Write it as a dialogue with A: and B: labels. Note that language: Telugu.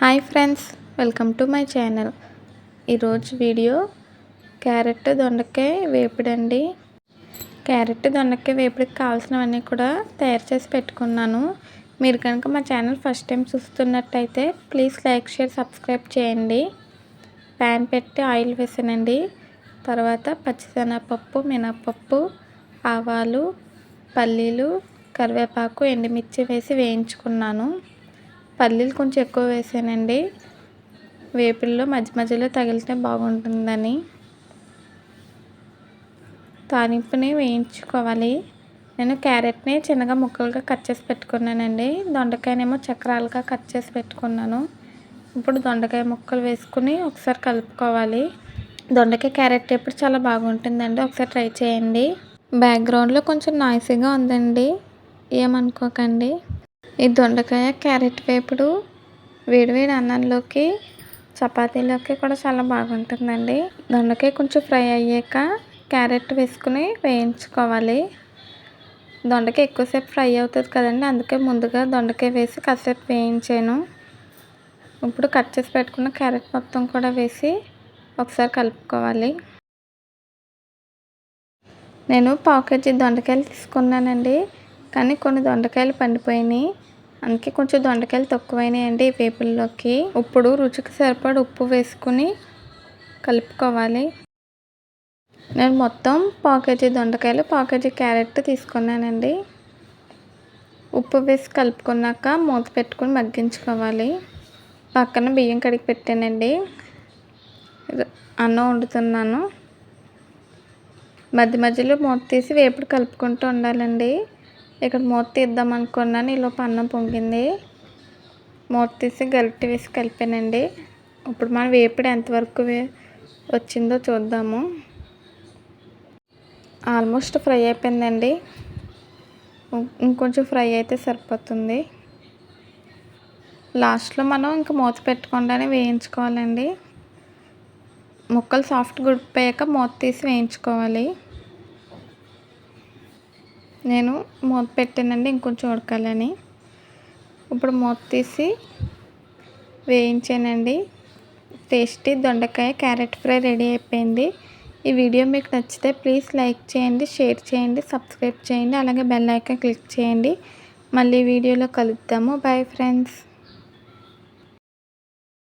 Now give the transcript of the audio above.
A: Hi friends welcome to my channel. ఈరోజు వీడియో క్యారెట్ దొండకాయ వేపుడండి క్యారెట్ దొండకాయ వేపుడికి కావాల్సినవన్నీ కూడా తయారు చేసి పెట్టుకున్నాను. మీరు కనుక మా ఛానల్ ఫస్ట్ టైం చూస్తున్నట్టయితే ప్లీజ్ లైక్ షేర్ సబ్స్క్రైబ్ చేయండి. ప్యాన్ పెట్టి ఆయిల్ వేసానండి. తర్వాత పచ్చిశనగపప్పు మినపప్పు ఆవాలు పల్లీలు కరివేపాకు ఎండుమిర్చి వేసి వేయించుకున్నాను. పల్లీలు కొంచెం ఎక్కువ వేసానండి. వేపుల్లో మధ్య మధ్యలో తగిలితే బాగుంటుందని. తాలింపుని వేయించుకోవాలి. నేను క్యారెట్ని చిన్నగా ముక్కలుగా కట్ చేసి పెట్టుకున్నానండి. దొండకాయనేమో చక్రాలుగా కట్ చేసి పెట్టుకున్నాను. ఇప్పుడు దొండకాయ ముక్కలు వేసుకుని ఒకసారి కలుపుకోవాలి. దొండకాయ క్యారెట్ ఎప్పుడు చాలా బాగుంటుందండి. ఒకసారి ట్రై చేయండి. బ్యాక్గ్రౌండ్లో కొంచెం నాయిసీగా ఉందండి. ఏమనుకోకండి. ఈ దొండకాయ క్యారెట్ వేపుడు వేడివేడి అన్నంలోకి చపాతీలోకి కూడా చాలా బాగుంటుందండి. దొండకాయ కొంచెం ఫ్రై అయ్యాక క్యారెట్ వేసుకుని వేయించుకోవాలి. దొండకాయ ఎక్కువసేపు ఫ్రై అవుతుంది కదండి అందుకే ముందుగా దొండకాయ వేసి కాసేపు వేయించాను. ఇప్పుడు కట్ చేసి పెట్టుకున్న క్యారెట్ మొత్తం కూడా వేసి ఒకసారి కలుపుకోవాలి. నేను పావు కేజీ దొండకాయలు తీసుకున్నానండి కానీ కొన్ని దొండకాయలు పండిపోయినాయి. అందుకే కొంచెం దొండకాయలు తక్కువైనాయండి వేపుల్లోకి ఇప్పుడు రుచికి సరిపడ ఉప్పు వేసుకుని కలుపుకోవాలి. నేను మొత్తం పావు కేజీ దొండకాయలు పావు కేజీ క్యారెట్ తీసుకున్నానండి. ఉప్పు వేసి కలుపుకున్నాక మూత పెట్టుకుని మగ్గించుకోవాలి. పక్కన బియ్యం కడిగి పెట్టానండి. అన్నం వండుతున్నాను. మధ్య మధ్యలో మూత తీసి వేపుడు కలుపుకుంటూ ఉండాలండి. ఇక్కడ మూత తీద్దాం అనుకున్నాను ఈలోపు అన్నం పొంగింది. మూత తీసి గరిటె వేసి కలిపానండి. ఇప్పుడు మనం వేపుడు ఎంతవరకు వచ్చిందో చూద్దాము. ఆల్మోస్ట్ ఫ్రై అయిపోయిందండి. ఇంకొంచెం ఫ్రై అయితే సరిపోతుంది. లాస్ట్లో మనం ఇంకా మూత పెట్టకుండానే వేయించుకోవాలండి. ముక్కలు సాఫ్ట్ గుడిపోయాక మూత తీసి వేయించుకోవాలి. నేను మూత పెట్టానండి ఇంకొంచెం ఉడకాలని ఇప్పుడు మూత తీసి వేయించానండి. టేస్టీ దొండకాయ క్యారెట్ ఫ్రై రెడీ అయిపోయింది. ఈ వీడియో మీకు నచ్చితే ప్లీజ్ లైక్ చేయండి షేర్ చేయండి సబ్స్క్రైబ్ చేయండి అలాగే బెల్ ఐకాన్ క్లిక్ చేయండి. మళ్ళీ వీడియోలో కలుద్దాము. Bye friends.